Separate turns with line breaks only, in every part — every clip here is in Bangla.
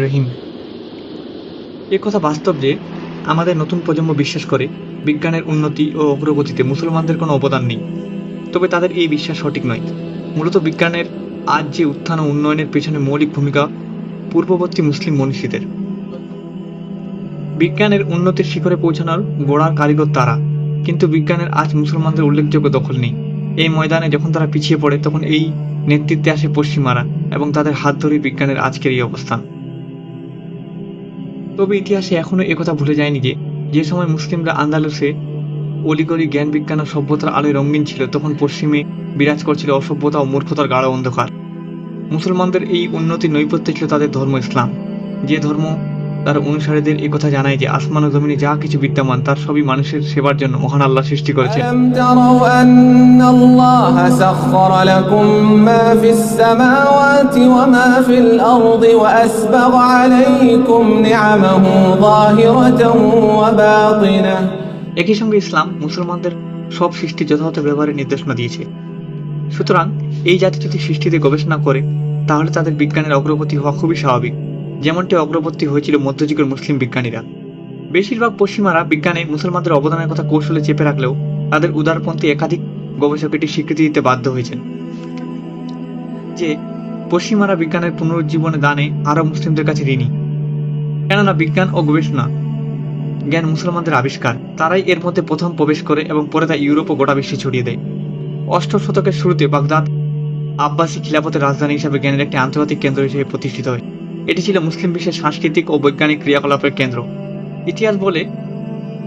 রহিম। এ কথা বাস্তব যে আমাদের নতুন প্রজন্ম বিশ্বাস করে বিজ্ঞানের উন্নতি ও অগ্রগতিতে মুসলমানদের কোনো অবদান নেই। তবে তাদের এই বিশ্বাস সঠিক নয়। মূলত বিজ্ঞানের আজ যে উত্থান ও উন্নয়নের পেছনে মৌলিক ভূমিকা পূর্ববর্তী মুসলিম মনীষীদের। বিজ্ঞানের উন্নতির শিখরে পৌঁছানোর গোড়ার কারিগর তারা। কিন্তু বিজ্ঞানের আজ মুসলমানদের উল্লেখযোগ্য দখল নেই। এই ময়দানে যখন তারা পিছিয়ে পড়ে, তখন এই নেতৃত্বে আসে পশ্চিমারা এবং তাদের হাত ধরে বিজ্ঞানের আজকের এই অবস্থান। তবে ইতিহাসে এখনও একথা ভুলে যায়নি যে যে সময় মুসলিমরা আন্দালুসে অলিগলি জ্ঞান, বিজ্ঞান ও সভ্যতার আলোয় রঙিন ছিল, তখন পশ্চিমে বিরাজ করছিল অসভ্যতা ও মূর্খতার গাঢ় অন্ধকার। মুসলমানদের এই উন্নতির নৈপথ্যে ছিল তাদের ধর্ম ইসলাম। যে ধর্ম তার অনুসারীদের এই কথা জানায় যে আসমান ও জমিনে যা কিছু বিদ্যমান তার সবই মানুষের সেবার জন্য মহান আল্লাহ সৃষ্টি করেছেন। একই সঙ্গে ইসলাম মুসলমানদের সব সৃষ্টি যথাযথ ব্যবহারের নির্দেশনা দিয়েছে। সুতরাং এই জাতি যদি সৃষ্টিতে গবেষণা করে তাহলে তাদের বিজ্ঞানের অগ্রগতি হওয়া খুবই স্বাভাবিক। যেমনটি অগ্রবর্তী হয়েছিল মধ্যযুগের মুসলিম বিজ্ঞানীরা। বেশিরভাগ পশ্চিমারা বিজ্ঞানে মুসলমানদের অবদানের কথা কৌশলে চেপে রাখলেও তাদের উদারপন্থী একাধিক গবেষক এটি স্বীকৃতি দিতে বাধ্য হয়েছেন। যে পশ্চিমারা বিজ্ঞানের পুনরুজ্জীবনে দানে আরব মুসলিমদের কাছে ঋণী। কেননা বিজ্ঞান ও গবেষণা জ্ঞান মুসলমানদের আবিষ্কার। তারাই এর মধ্যে প্রথম প্রবেশ করে এবং পরে তা ইউরোপ ও গোটা বিশ্বে ছড়িয়ে দেয়। অষ্টম শতকের শুরুতে বাগদাদ আব্বাসী খিলাফতের রাজধানী হিসাবে জ্ঞানের একটি আন্তর্জাতিক কেন্দ্র হিসেবে প্রতিষ্ঠিত হয়। এটি ছিল মুসলিম বিশ্বের সাংস্কৃতিক ও বৈজ্ঞানিক ক্রিয়াকলাপের কেন্দ্র। ইতিহাস বলে,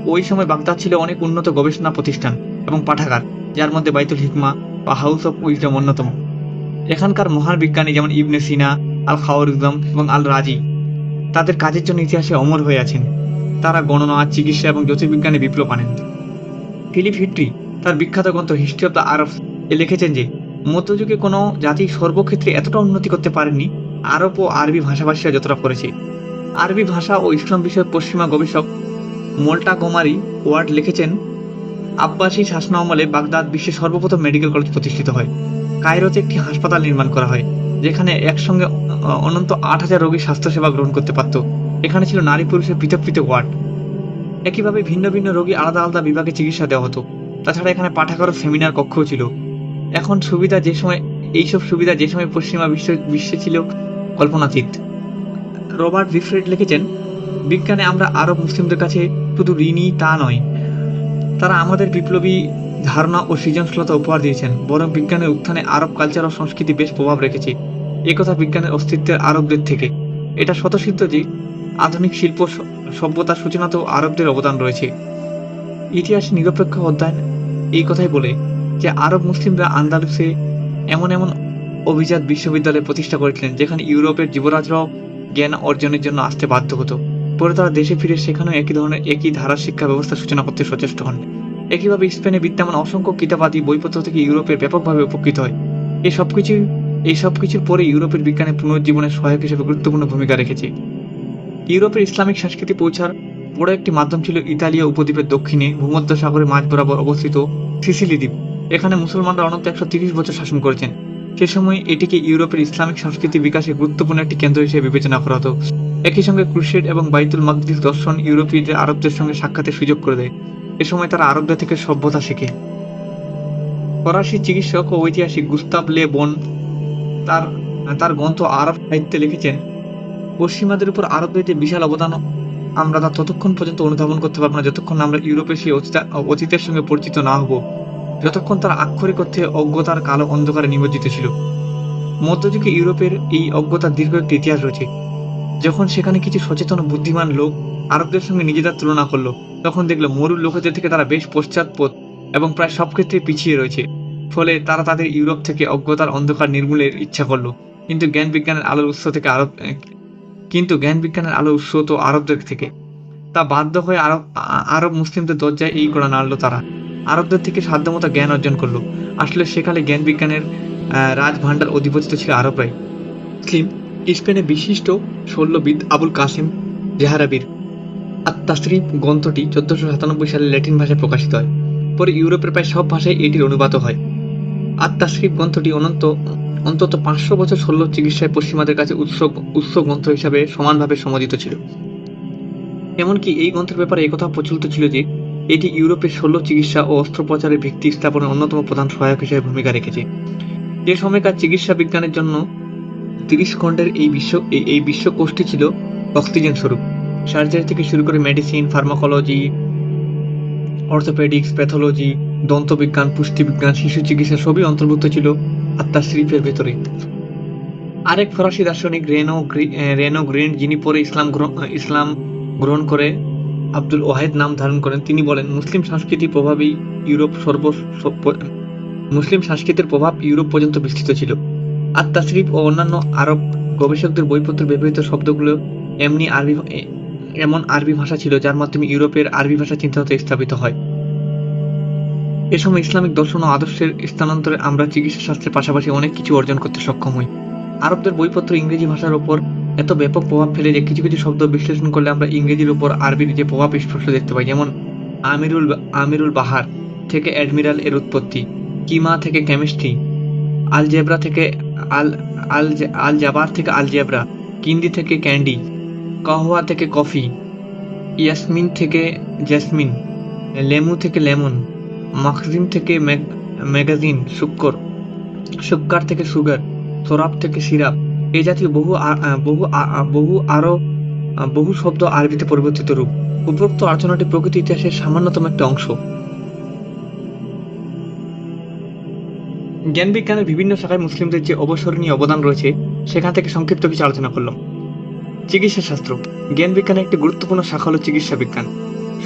ওই সময় বাগদাদ ছিল অনেক উন্নত গবেষণা প্রতিষ্ঠান এবং পাঠাগার, যার মধ্যে বাইতুল হিকমা বা হাউস অফ উইজডম অন্যতম। এখানকার মহান বিজ্ঞানী যেমন ইবনে সিনা আল খাওয়ারিজম এবং আল রাজি তাদের কাজের জন্য ইতিহাসে অমর হয়ে আছেন। তারা গণনা, চিকিৎসা এবং জ্যোতির্বিজ্ঞানে বিপ্লব আনেন। ফিলিপ হিট্রি, তার বিখ্যাত গ্রন্থ হিস্ট্রি অফ দ্য আরব এ লিখেছেন যে, মধ্যযুগে কোনো জাতি সর্বক্ষেত্রে এতটা উন্নতি করতে পারেনি আরব ও আরবি ভাষাভাষীরা যতটা করেছে আরবি ভাষা ও ইসলাম বিষয়ক পশ্চিমা গবেষক মোল্টা গোমারি ওয়ার্ড লিখেছেন, আব্বাসী শাসনামলে বাগদাদ বিশ্বের সর্বপ্রথম মেডিকেল কলেজ প্রতিষ্ঠিত হয়। কায়রোতে একটি হাসপাতাল নির্মাণ করা হয়, যেখানে একসঙ্গে অনন্ত আট হাজার রোগী স্বাস্থ্যসেবা গ্রহণ করতে পারত। এখানে ছিল নারী পুরুষের পৃথক পৃথক ওয়ার্ড। একইভাবে ভিন্ন ভিন্ন রোগী আলাদা আলাদা বিভাগে চিকিৎসা দেওয়া হতো। তাছাড়া এখানে পাঠাগার সেমিনার কক্ষও ছিল। এখন সুবিধা যে সময় এইসব সুবিধা যে সময় পশ্চিমা বিশ্ব বিশ্বে ছিল, কল্পনাতীত। রবার্ট রিফ্রেড লিখেছেন, বিজ্ঞানে আমরা আরব মুসলিমদের কাছে শুধু ঋণী তা নয়, তারা আমাদের বিপ্লবী ধারণা ও সৃজনশীলতা উপহার দিয়েছেন, বরং বিজ্ঞানের উত্থানে আরব কালচার ও সংস্কৃতি বেশ প্রভাব রেখেছে। একথা বিজ্ঞানের অস্তিত্বের আরবদের থেকে। এটা স্বতঃসিদ্ধ যে, আধুনিক শিল্প সভ্যতার সূচনাতেও আরবদের অবদান রয়েছে। ইতিহাস নিরপেক্ষ অধ্যয়ন এই কথাই বলে যে, আরব মুসলিমরা আন্দালুসে এমন এমন অভিজাত বিশ্ববিদ্যালয় প্রতিষ্ঠা করেছিলেন যেখানে ইউরোপের যুবরাজরাও জ্ঞান অর্জনের জন্য আসতে বাধ্য হতো। পরে তারা দেশে ফিরে সেখানেও একই ধরনের একই ধারার শিক্ষা ব্যবস্থা সূচনা করতে সচেষ্ট হন। একইভাবে স্পেনে বিদ্যমান অসংখ্য কিতাবাদি বইপত্র থেকে ইউরোপের ব্যাপকভাবে উপকৃত হয়। এই সবকিছু এই সবকিছুর পরে ইউরোপের বিজ্ঞানের পুনর্জীবনের সহায়ক হিসেবে গুরুত্বপূর্ণ ভূমিকা রেখেছে। ইউরোপের ইসলামিক সংস্কৃতি পৌঁছার বড় একটি মাধ্যম ছিল ইতালীয় উপদ্বীপের দক্ষিণে ভূমধ্য সাগরের মাঝ বরাবর অবস্থিত সিসিলি দ্বীপ। এখানে মুসলমানরা অনন্ত একশো বছর শাসন করেছেন। সে সময় এটিকে ইউরোপের ইসলামিক সংস্কৃতি বিকাশে গুরুত্বপূর্ণ একটি কেন্দ্র হিসেবে বিবেচনা করা হতো। একই সঙ্গে ক্রুশেড এবং বাইতুল মাকদিস দর্শন ইউরোপীয়দের আরবদের সঙ্গে সাক্ষাতের সুযোগ করে দেয়। এ সময় তারা আরবদের থেকে সভ্যতা শেখে। ফরাসি চিকিৎসক ও ঐতিহাসিক গুস্তাব লে বন তার তার গ্রন্থ আরব সাহিত্যে লিখেছেন, পশ্চিমাদের উপর আরবদের যে বিশাল অবদান আমরা তা ততক্ষণ পর্যন্ত অনুধাবন করতে পারব না যতক্ষণ আমরা ইউরোপের সেই অতীতা- অতীতের সঙ্গে পরিচিত না হব। যতক্ষণ তারা আক্ষরিক অর্থে অজ্ঞতার কালো অন্ধকারে নিমজ্জিত ছিল। মধ্যযুগে ইউরোপের এই অজ্ঞতার দীর্ঘ একটি ইতিহাস রয়েছে। যখন সেখানে কিছু সচেতন বুদ্ধিমান লোক আরবদের সঙ্গে নিজেদের তুলনা করল, তখন দেখল মরুর লোকেদের থেকে তারা বেশ পশ্চাৎপদ এবং প্রায় সব ক্ষেত্রে পিছিয়ে রয়েছে। ফলে তারা তাদের ইউরোপ থেকে অজ্ঞতার অন্ধকার নির্মূলের ইচ্ছা করল। কিন্তু জ্ঞান বিজ্ঞানের আলোর উৎস থেকে আরব কিন্তু জ্ঞান বিজ্ঞানের আলোর উৎস তো আরবদের থেকে। তা বাধ্য হয়ে আরব আরব মুসলিমদের দরজায় এই গোড়া নাড়লো তারা। আরবদের থেকে সাধ্যমতো জ্ঞান অর্জন করল। আসলে সেকালে জ্ঞান বিজ্ঞানের রাজভাণ্ডার অধিপতিত ছিল আরবরাই। মুসলিম স্পেনে বিশিষ্ট শল্যবিদ আবুল কাসিম জেহারাবির আত্মাশ্রী গ্রন্থটি চোদ্দশো সাতানব্বই সালে ল্যাটিন ভাষায় প্রকাশিত হয়। পরে ইউরোপের প্রায় সব ভাষায় এটির অনুবাদ হয়। আত্মাশ্রীপ গ্রন্থটি অনন্ত, অন্তত পাঁচশো বছর শল্য চিকিৎসায় পশ্চিমাদের কাছে উৎস উৎস গ্রন্থ হিসাবে সমানভাবে সমদিত ছিল। এমনকি এই গ্রন্থের ব্যাপারে একথা প্রচলিত ছিল যে এটি ইউরোপের শল্য চিকিৎসা ও অস্ত্রোপচারের ভিত্তি স্থাপনের অন্যতম প্রধান সহায়ক হিসেবে ভূমিকা রেখেছে। যে সময়কার চিকিৎসা বিজ্ঞানের জন্য তিরিশ খণ্ডের এই বিশ্ব এই- বিশ্বকোষটি ছিল অক্সিজেন স্বরূপ সার্জারি থেকে শুরু করে মেডিসিন, ফার্মাকোলজি, অর্থোপেডিক্স, প্যাথোলজি, দন্তবিজ্ঞান, পুষ্টিবিজ্ঞান, শিশু চিকিৎসা সবই অন্তর্ভুক্ত ছিল আত্মার শিল্পের ভেতরে আরেক ফরাসি দার্শনিক রেনো রেনো গ্রিন যিনি পরে ইসলাম ইসলাম গ্রহণ করে আব্দুল ওয়াহেদ নাম ধারণ করেন। তিনি বলেন, মুসলিম সংস্কৃতির প্রভাবেই ইউরোপ সর্ব মুসলিম সংস্কৃতির প্রভাব ইউরোপ পর্যন্ত বিস্তৃত ছিল। আত্মাশরিফ ও অন্যান্য আরব গবেষকদের বইপত্র ব্যবহৃত শব্দগুলো এমনি আরবি এমন আরবি ভাষা ছিল, যার মাধ্যমে ইউরোপের আরবি ভাষা চিন্তাতে স্থাপিত হয়। এ সময় ইসলামিক দর্শন ও আদর্শের স্থানান্তরে আমরা চিকিৎসা শাস্ত্রের পাশাপাশি অনেক কিছু অর্জন করতে সক্ষম হই। আরবদের বইপত্র ইংরেজি ভাষার উপর এত ব্যাপক প্রভাব ফেলে যে কিছু কিছু শব্দ বিশ্লেষণ করলে আমরা ইংরেজির উপর আরবির যে প্রভাব স্পষ্ট দেখতে পাই, যেমন আমিরুল আমিরুল বাহার থেকে অ্যাডমিরাল এর উৎপত্তি, কিমা থেকে কেমিস্ট্রি আল জেব্রা থেকে আল আল আল জাবার থেকে আল জেব্রা কিন্দি থেকে ক্যান্ডি, কাহওয়া থেকে কফি, ইয়াসমিন থেকে জেসমিন লেমু থেকে লেমন, মাখজিন থেকে ম্যাগাজিন, শুক্কর, শুক্কার থেকে সুগার, সোরাব থেকে সিরাপ এই জাতীয় বহু বহু বহু আরও বহু শব্দ আরবিতে পরিবর্তিত রূপ। উপরোক্ত আলোচনাটি প্রকৃতি ইতিহাসের সামান্যতম একটা অংশ। জ্ঞান বিজ্ঞানের বিভিন্ন শাখায় মুসলিমদের যে অবসরণীয় অবদান রয়েছে, সেখান থেকে সংক্ষিপ্ত কিছু আলোচনা করলাম। চিকিৎসা শাস্ত্র। জ্ঞান বিজ্ঞানের একটি গুরুত্বপূর্ণ শাখা হলো চিকিৎসা বিজ্ঞান।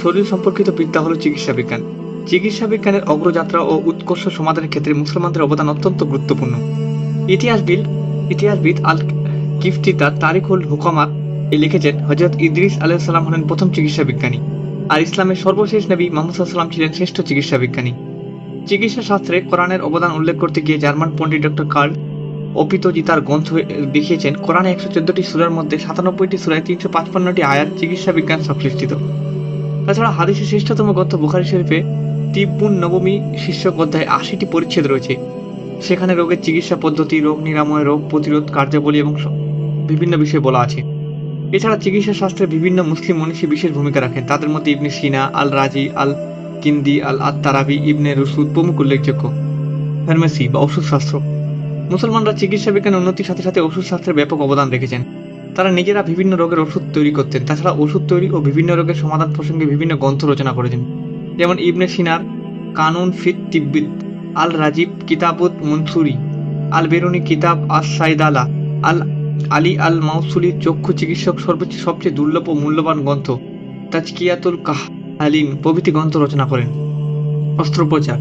শরীর সম্পর্কিত বিদ্যা হলো চিকিৎসা বিজ্ঞান। চিকিৎসা বিজ্ঞানের অগ্রযাত্রা ও উৎকর্ষ সমাধানের ক্ষেত্রে মুসলমানদের অবদান অত্যন্ত গুরুত্বপূর্ণ। ইতিহাসবিদ ইতিহাসবিদ আল কিফতি তার তারিখুল হুকামাত লিখেছেন হজরত ইদ্রিস আলাইসাল্লাম হলেন প্রথম চিকিৎসা বিজ্ঞানী আর ইসলামের সর্বশেষ নবী মোহাম্মদ সাল্লাম ছিলেন শ্রেষ্ঠ চিকিৎসা বিজ্ঞানী। চিকিৎসা শাস্ত্রে কোরআনের অবদান উল্লেখ করতে গিয়ে জার্মান পণ্ডিত ডক্টর কার্ল অপিতজি তার গ্রন্থ দেখিয়েছেন, কোরআনে একশো চোদ্দটি সুরার মধ্যে সাতানব্বইটি সুরায় তিনশো পাঁচপান্নটি আয়াত চিকিৎসা বিজ্ঞান সংশ্লিষ্ট। তাছাড়া হাদিসের শ্রেষ্ঠতম গ্রন্থ বুখারি শরীফে তিব্বুন নবমী শীর্ষক অধ্যায়ে আশিটি পরিচ্ছেদ রয়েছে। সেখানে রোগের চিকিৎসা পদ্ধতি, রোগ নিরাময়, রোগ প্রতিরোধ কার্যাবলী এবং বিভিন্ন বিষয়ে বলা আছে। এছাড়া চিকিৎসা শাস্ত্রে বিভিন্ন মুসলিম মনীষী বিশেষ ভূমিকা রাখেন। তাদের মধ্যে ইবনে সিনা আল রাজি আল কিন্দি আল আত্তারাবি ইবনে রসুদ প্রমুখ উল্লেখযোগ্য। ফার্মেসি বা ওষুধ শাস্ত্র। মুসলমানরা চিকিৎসা বিজ্ঞানের উন্নতির সাথে সাথে ওষুধ শাস্ত্রের ব্যাপক অবদান রেখেছেন। তারা নিজেরা বিভিন্ন রোগের ওষুধ তৈরি করতেন। তাছাড়া ওষুধ তৈরি ও বিভিন্ন রোগের সমাধান প্রসঙ্গে বিভিন্ন গ্রন্থ রচনা করেছেন। যেমন ইবনে সিনার কানুন ফিত তিব্বিত। আল রাজীব কিতাবুত মনসুরি আল বেরুনি কিতাব আস সাইদালা আল আলী আল মাউসুলি চক্ষু চিকিৎসক সর্বোচ্চ সবচেয়ে দুর্লভ ও মূল্যবান গ্রন্থ তাজকিয়াতুল কাহ আলিম প্রভৃতি গ্রন্থ রচনা করেন। অস্ত্রোপচার,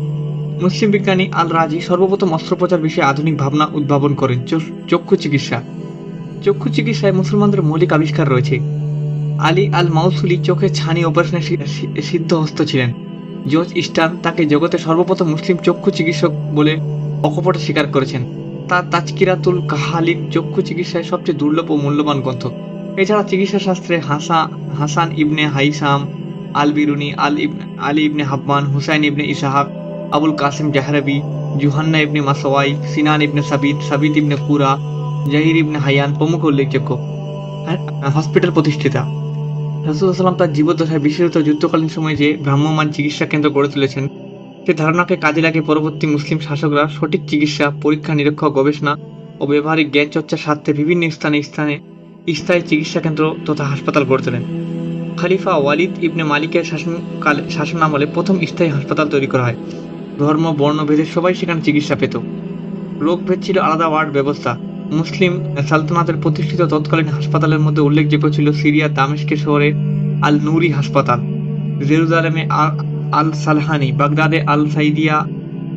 মুসলিম বিজ্ঞানী আল রাজি সর্বপ্রথম অস্ত্রোপচার বিষয়ে আধুনিক ভাবনা উদ্ভাবন করেন। চক্ষু চিকিৎসা, চক্ষু চিকিৎসায় মুসলমানদের মৌলিক আবিষ্কার রয়েছে। আলী আল মাউসুলি চোখের ছানি অপারেশনে সিদ্ধহস্ত ছিলেন। জর্জ ইস্টার্ন তাকে জগতের সর্বপ্রথম মুসলিম চক্ষু চিকিৎসক বলে অকপটে স্বীকার করেছেন। তার তাজকিরাতুল কাহালিন চক্ষু চিকিৎসায় সবচেয়ে দুর্লভ ও মূল্যবান গ্রন্থ। এছাড়া চিকিৎসা শাস্ত্রে হাসা, Hasan ibn Haytham al Biruni আল ইবনে Ali ibn Habban, Husain ibn Ishaq Abul Qasim Zahrawi, Yuhanna ibn Masawaih Sinan ibn Thabit Thabit ibn Qurra, Jabir ইবনে হায়ান প্রমুখ উল্লেখযোগ্য। হসপিটাল প্রতিষ্ঠিতা। রাসুলাম তার জীবদ্দশায় বিশেষত যুদ্ধকালীন সময়ে যে ভ্রাম্যমান চিকিৎসা কেন্দ্র গড়ে তুলেছেন, সে ধারণাকে কাজে লাগিয়ে পরবর্তী মুসলিম শাসকরা সঠিক চিকিৎসা, পরীক্ষা নিরীক্ষা, গবেষণা ও ব্যবহারিক জ্ঞান চর্চার স্বার্থে বিভিন্ন স্থানে স্থানে স্থায়ী চিকিৎসা কেন্দ্র তথা হাসপাতাল গড়ে তোলেন। খালিফা ওয়ালিদ ইবনে মালিকের শাসনকালে শাসনামলে প্রথম স্থায়ী হাসপাতাল তৈরি করা হয়। ধর্ম বর্ণভেদে সবাই সেখানে চিকিৎসা পেত। রোগভেদ ছিল আলাদা ওয়ার্ড ব্যবস্থা। মুসলিম সালতানাতের প্রতিষ্ঠিত তৎকালীন হাসপাতালের মধ্যে উল্লেখযোগ্য ছিল সিরিয়া দামেস্কের শহরে আল নুরি হাসপাতাল, জেরুজালেমে আল সালহানি বাগদাদে আল সাইদিয়া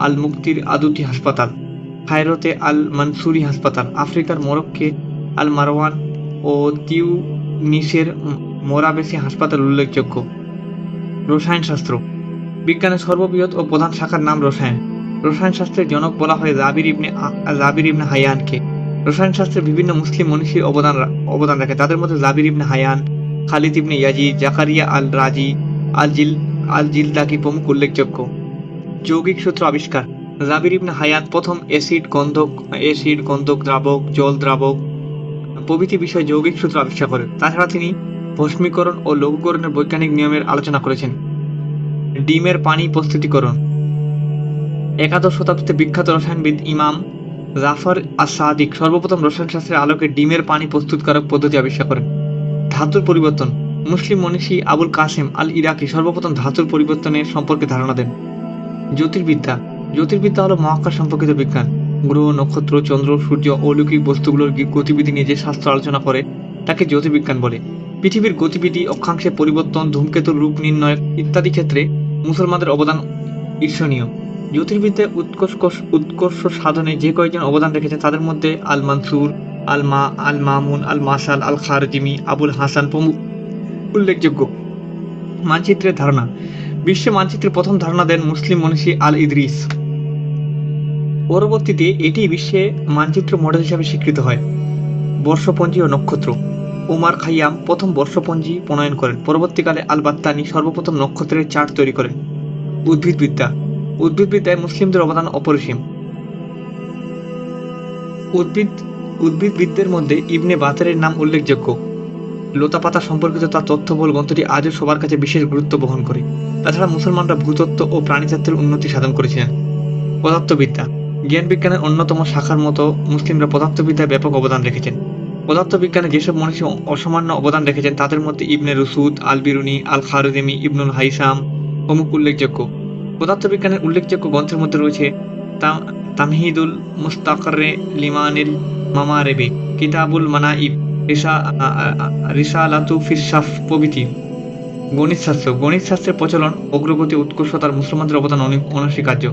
আল মুক্তির আদুতি হাসপাতাল কায়রোতে আল মানসুরি হাসপাতাল, আফ্রিকার মরক্কে আল মারওয়ান ও তিউনিসের মোরাবেসি হাসপাতাল উল্লেখযোগ্য। রসায়ন শাস্ত্র বিজ্ঞানের সর্ববৃহৎ ও প্রধান শাখার নাম রসায়ন। রসায়ন শাস্ত্রের জনক বলা হয় জাবির ইবনে জাবির ইবনে হায়ানকে। রসায়ন শাস্ত্রের বিভিন্ন মুসলিম মনীষীর অবদান অবদান রাখে। তাদের মধ্যে Jabir Ibn Hayyan, Khalid Ibn Yazid, Zakariya Al Razi Al জিল আল জিলদাকি প্রমুখ উল্লেখযোগ্য। যৌগিক সূত্র আবিষ্কার। জাবির ইবনে হায়ান প্রথম অ্যাসিড গন্ধক অ্যাসিড গন্ধক দ্রাবক, জল দ্রাবক প্রভৃতি বিষয়ে যৌগিক সূত্র আবিষ্কার করেন তাছাড়া তিনি ভস্মীকরণ ও লঘুকরণের বৈজ্ঞানিক নিয়মের আলোচনা করেছেন। ডিমের পানি প্রস্তুতিকরণ। একাদশ শতাব্দীতে বিখ্যাত রসায়নবিদ ইমাম জাফর আসাদিক সর্বপ্রথম রসায়ন রসায়নশাস্ত্রের আলোকে ডিমের পানি প্রস্তুতকারক পদ্ধতি আবিষ্কার করেন। ধাতুর পরিবর্তন। মুসলিম মনীষী আবুল কাসেম আল ইরাকি সর্বপ্রথম ধাতুর পরিবর্তনের সম্পর্কে ধারণা দেন। জ্যোতির্বিদ্যা। জ্যোতির্বিদ্যা হলো মহাকাশ সম্পর্কিত বিজ্ঞান। গ্রহ, নক্ষত্র, চন্দ্র, সূর্য, অলৌকিক বস্তুগুলোর গতিবিধি নিয়ে যে শাস্ত্র আলোচনা করে, তাকে জ্যোতির্বিজ্ঞান বলে। পৃথিবীর গতিবিধি, অক্ষাংশের পরিবর্তন, ধূমকেতুর রূপ নির্ণয় ইত্যাদি ক্ষেত্রে মুসলমানদের অবদান ঈর্ষণীয়। জ্যোতির্বিদ্যায় উৎকর্ষ উৎকর্ষ সাধনে যে কয়েকজন অবদান রেখেছেন, তাদের মধ্যে আল মানসুর আল মা আল মামুন আল মাসাল আল খারজিমি আবুল হাসান প্রমুখ উল্লেখযোগ্য মানচিত্রের ধারণা। বিশ্বে মানচিত্রের প্রথম ধারণা দেন মুসলিম মনীষী আল ইদরিস পরবর্তীতে এটি বিশ্বে মানচিত্র মডেল হিসাবে স্বীকৃত হয়। বর্ষপঞ্জি ও নক্ষত্র। ওমার খাইয়াম প্রথম বর্ষপঞ্জি প্রণয়ন করেন। পরবর্তীকালে আল বাত্তানি সর্বপ্রথম নক্ষত্রের চার্ট তৈরি করেন। উদ্ভিদবিদ্যা। উদ্ভিদবিদ্যায় মুসলিমদের অবদান অপরিসীম। উদ্ভিদ, উদ্ভিদবিদদের মধ্যে ইবনে বাতারের নাম উল্লেখযোগ্য। লতাপাতা সম্পর্কিত তার তথ্যবল গ্রন্থটি আজও সবার কাছে বিশেষ গুরুত্ব বহন করে। তাছাড়া মুসলমানরা ভূতত্ত্ব ও প্রাণীতত্ত্বের উন্নতি সাধন করেছিলেন। পদার্থবিদ্যা। জ্ঞান বিজ্ঞানের অন্যতম শাখার মতো মুসলিমরা পদার্থবিদ্যায় ব্যাপক অবদান রেখেছেন। পদার্থবিজ্ঞানে যেসব মনীষী অসামান্য অবদান রেখেছেন, তাদের মধ্যে ইবনে রুসুদ আল বিরুনি আল খারুদেমি ইবনুল হাইসাম অমুক উল্লেখযোগ্য। পদার্থবিজ্ঞানের উল্লেখযোগ্য গ্রন্থের মধ্যে রয়েছে তামহিদুল মুস্তাকরে লিমানিল মামারেবে, কিতাবুল মানাইব, রিসা রিসালাতু ফিসাফ প্রভৃতি। গণিত শাস্ত্র, গণিত শাস্ত্রের প্রচলন, অগ্রগতি, উৎকর্ষতার মুসলমানদের অবদান অনি- অনস্বীকার্য।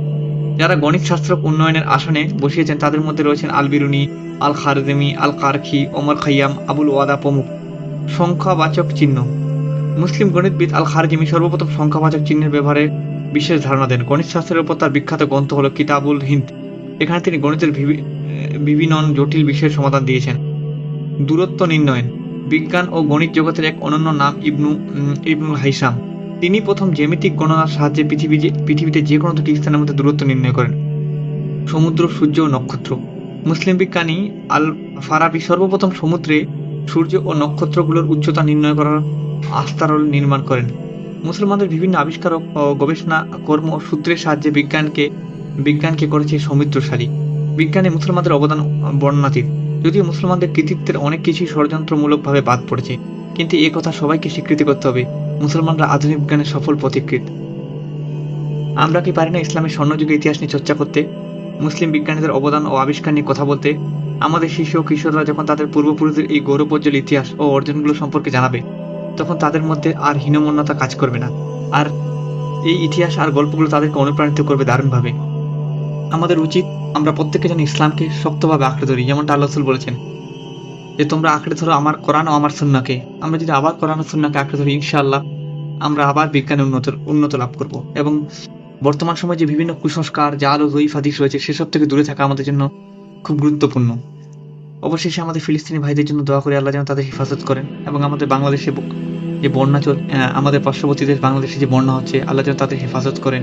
যারা গণিতশাস্ত্র উন্নয়নের আসনে বসিয়েছেন, তাদের মধ্যে রয়েছেন আল বিরুনি আল খারদেমি আল কারখি ওমর খাইয়াম, আবুল ওয়াদা প্রমুখ। সংখ্যাবাচক চিহ্ন। মুসলিম গণিতবিদ আল খারজিমি সর্বপ্রথম সংখ্যাবাচক চিহ্নের ব্যবহারে বিশেষ ধারণা দেন। গণিত শাস্ত্রের উপর তার বিখ্যাত গ্রন্থ হল কিতাবুল হিন্দ। এখানে তিনি গণিতের বিভি- বিভিন্ন জটিল বিষয়ের সমাধান দিয়েছেন। দূরত্ব নির্ণয়ন বিজ্ঞান ও গণিত জগতের এক অনন্য নাম ইবনু ইবনুল হাইসাম। তিনি প্রথম জ্যামিতিক গণনার সাহায্যে পৃথিবী পৃথিবীতে যে কোনো দুটি স্থানের মধ্যে দূরত্ব নির্ণয় করেন। সমুদ্র, সূর্য ও নক্ষত্র। মুসলিম বিজ্ঞানী আল ফারাবি সর্বপ্রথম সমুদ্রে সূর্য ও নক্ষত্রগুলোর উচ্চতা নির্ণয় করার আস্তারল নির্মাণ করেন। মুসলমানদের বিভিন্ন আবিষ্কার ও গবেষণা, কর্ম সূত্রের সাহায্যে বিজ্ঞানকে বিজ্ঞানকে করেছে সমৃদ্ধশালী। বিজ্ঞানে মুসলমানদের অবদান বর্ণনাতীত, যদিও মুসলমানদের কৃতিত্বের অনেক কিছুই ষড়যন্ত্রমূলকভাবে বাদ পড়েছে। কিন্তু এ কথা সবাইকে স্বীকৃতি করতে হবে, মুসলমানরা আধুনিক বিজ্ঞানের সফল পথিকৃত আমরা কি পারি না ইসলামের স্বর্ণযুগের ইতিহাস নিয়ে চর্চা করতে? মুসলিম বিজ্ঞানীদের অবদান ও আবিষ্কার নিয়ে কথা বলতে আমাদের শিশু ও কিশোররা যখন তাদের পূর্বপুরুষদের এই গৌরবোজ্জ্বল ইতিহাস ও অর্জনগুলো সম্পর্কে জানাবে তখন তাদের মধ্যে আর হীনমন্যতা কাজ করবে না। আর এই ইতিহাস আর গল্পগুলো তাদেরকে অনুপ্রাণিত করবে দারুণভাবে। আমাদের উচিত আমরা প্রত্যেকে যেন ইসলামকে শক্তভাবে আঁকড়ে ধরি, যেমনটা আল্লাহ বলেছেন, যে তোমরা আঁকড়ে ধরো আমার কোরআন ও আমার সুন্নাকে আমরা যদি আবার কোরআন ও সুন্নাকে আঁকড়ে ধরি, ইনশাআল্লাহ আমরা আবার বিজ্ঞানে উন্নত উন্নত লাভ করব। এবং বর্তমান সময়ে যে বিভিন্ন কুসংস্কার, জাল ও জয়ীফ হাদিস রয়েছে, সেসব থেকে দূরে থাকা আমাদের জন্য খুব গুরুত্বপূর্ণ। অবশেষে আমাদের ফিলিস্তিনি ভাইদের জন্য দোয়া করে আল্লাহ যেন তাদের হেফাজত করেন এবং আমাদের বাংলাদেশে ব- যে বন্যা চল আহ, আমাদের পার্শ্ববর্তী দেশ বাংলাদেশে যে বন্যা হচ্ছে আল্লাহ যেন তাদের হেফাজত করেন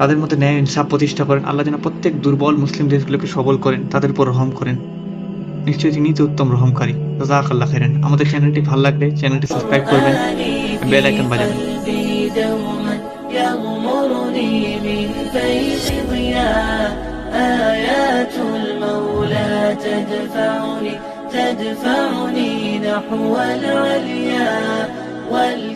তাদের মধ্যে ন্যায় ইনসাফ প্রতিষ্ঠা করেন আল্লাহ যেন প্রত্যেক দুর্বল মুসলিম দেশগুলোকে সবল করেন তাদের উপর রহম করেন নিশ্চয়ই তিনি তো উত্তম রহমকারী জাজাক আল্লাহ খেরেন আমাদের চ্যানেলটি ভালো লাগলে চ্যানেলটি সাবস্ক্রাইব করবেন বেল আইকন বাজাবেন
قلبي دوما يغمرني من فيض ضياء آيات المولى تدفعني تدفعني نحو العليا والكون